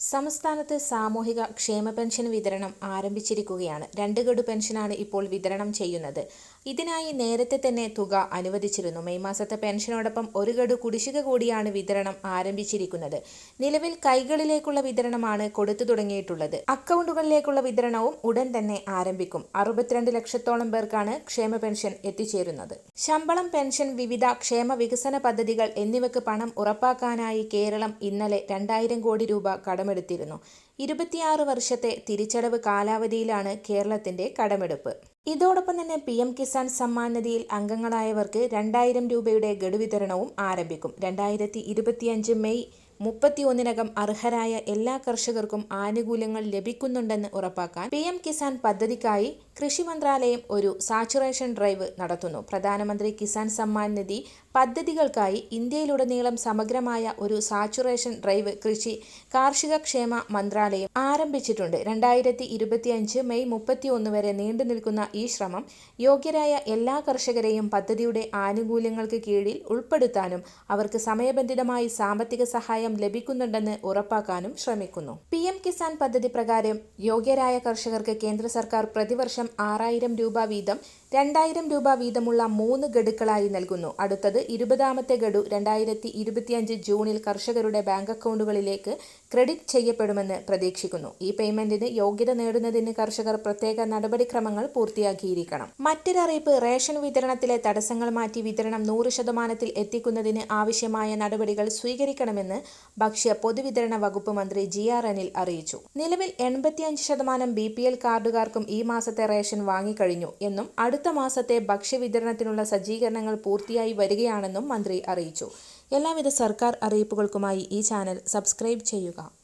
സംസ്ഥാനത്ത് സാമൂഹിക ക്ഷേമ പെൻഷൻ വിതരണം ആരംഭിച്ചിരിക്കുകയാണ്. രണ്ട് ഗഡു പെൻഷനാണ് ഇപ്പോൾ വിതരണം ചെയ്യുന്നത്. ഇതിനായി നേരത്തെ തന്നെ തുക അനുവദിച്ചിരുന്നു. മെയ് മാസത്തെ പെൻഷനോടൊപ്പം ഒരു ഗഡു കുടിശ്ശിക കൂടിയാണ് വിതരണം ആരംഭിച്ചിരിക്കുന്നത്. നിലവിൽ കൈകളിലേക്കുള്ള വിതരണമാണ് കൊടുത്തു തുടങ്ങിയിട്ടുള്ളത്. അക്കൗണ്ടുകളിലേക്കുള്ള വിതരണവും ഉടൻ തന്നെ ആരംഭിക്കും. അറുപത്തിരണ്ട് ലക്ഷത്തോളം പേർക്കാണ് ക്ഷേമ പെൻഷൻ എത്തിച്ചേരുന്നത്. ശമ്പളം പെൻഷൻ വിവിധ ക്ഷേമ വികസന പദ്ധതികൾ എന്നിവയ്ക്ക് പണം ഉറപ്പാക്കാനായി കേരളം ഇന്നലെ രണ്ടായിരം കോടി രൂപ കടമെടുത്തിരുന്നു. ഇരുപത്തിയാറ് വർഷത്തെ തിരിച്ചടവ് കാലാവധിയിലാണ് കേരളത്തിന്റെ കടമെടുപ്പ്. ഇതോടൊപ്പം തന്നെ പി എം കിസാൻ സമ്മാൻ നിധിയിൽ അംഗങ്ങളായവർക്ക് രണ്ടായിരം രൂപയുടെ ഗഡുവിതരണവും ആരംഭിക്കും. രണ്ടായിരത്തി മെയ് മുപ്പത്തിയൊന്നിനകം അർഹരായ എല്ലാ കർഷകർക്കും ആനുകൂല്യങ്ങൾ ലഭിക്കുന്നുണ്ടെന്ന് ഉറപ്പാക്കാൻ പി എം കിസാൻ പദ്ധതിക്കായി കൃഷി മന്ത്രാലയം ഒരു സാച്ചുറേഷൻ ഡ്രൈവ് നടത്തുന്നു. പ്രധാനമന്ത്രി കിസാൻ സമ്മാൻ നിധി പദ്ധതികൾക്കായി ഇന്ത്യയിലുടനീളം സമഗ്രമായ ഒരു സാച്ചുറേഷൻ ഡ്രൈവ് കൃഷി കാർഷിക ക്ഷേമ മന്ത്രാലയം ആരംഭിച്ചിട്ടുണ്ട്. രണ്ടായിരത്തി ഇരുപത്തിയഞ്ച് മെയ് മുപ്പത്തിയൊന്ന് വരെ നീണ്ടു നിൽക്കുന്ന ഈ ശ്രമം യോഗ്യരായ എല്ലാ കർഷകരെയും പദ്ധതിയുടെ ആനുകൂല്യങ്ങൾക്ക് കീഴിൽ ഉൾപ്പെടുത്താനും അവർക്ക് സമയബന്ധിതമായി സാമ്പത്തിക സഹായം ലഭിക്കുന്നുണ്ടെന്ന് ഉറപ്പാക്കാനും ശ്രമിക്കുന്നു. പി എം കിസാൻ പദ്ധതി പ്രകാരം യോഗ്യരായ കർഷകർക്ക് കേന്ദ്ര സർക്കാർ പ്രതിവർഷം ആറായിരം രൂപ വീതം രണ്ടായിരം രൂപ വീതമുള്ള മൂന്ന് ഗഡുക്കളായി നൽകുന്നു. അടുത്തത് ഇരുപതാമത്തെ ഗഡു രണ്ടായിരത്തി ഇരുപത്തിയഞ്ച് ജൂണിൽ കർഷകരുടെ ബാങ്ക് അക്കൗണ്ടുകളിലേക്ക് ക്രെഡിറ്റ് ചെയ്യപ്പെടുമെന്ന് പ്രതീക്ഷിക്കുന്നു. ഈ പേയ്മെന്റിന് യോഗ്യത നേടുന്നതിന് കർഷകർ പ്രത്യേക നടപടിക്രമങ്ങൾ പൂർത്തിയാക്കിയിരിക്കണം. മറ്റൊരറിയിപ്പ് റേഷൻ വിതരണത്തിലെ തടസ്സങ്ങൾ മാറ്റി വിതരണം നൂറ് ശതമാനത്തിൽ എത്തിക്കുന്നതിന് ആവശ്യമായ നടപടികൾ സ്വീകരിക്കണമെന്ന് ഭക്ഷ്യ പൊതുവിതരണ വകുപ്പ് മന്ത്രി ജി ആർ അനിൽ അറിയിച്ചു. നിലവിൽ എൺപത്തിയഞ്ച് ശതമാനം ബി പി എൽ കാർഡുകാർക്കും ഈ മാസത്തെ റേഷൻ വാങ്ങിക്കഴിഞ്ഞു എന്നും അടുത്ത മാസത്തെ ഭക്ഷ്യവിതരണത്തിനുള്ള സജ്ജീകരണങ്ങൾ പൂർത്തിയായി വരികയാണെന്നും മന്ത്രി അറിയിച്ചു. എല്ലാവിധ സർക്കാർ അറിയിപ്പുകൾക്കുമായി ഈ ചാനൽ സബ്സ്ക്രൈബ് ചെയ്യുക.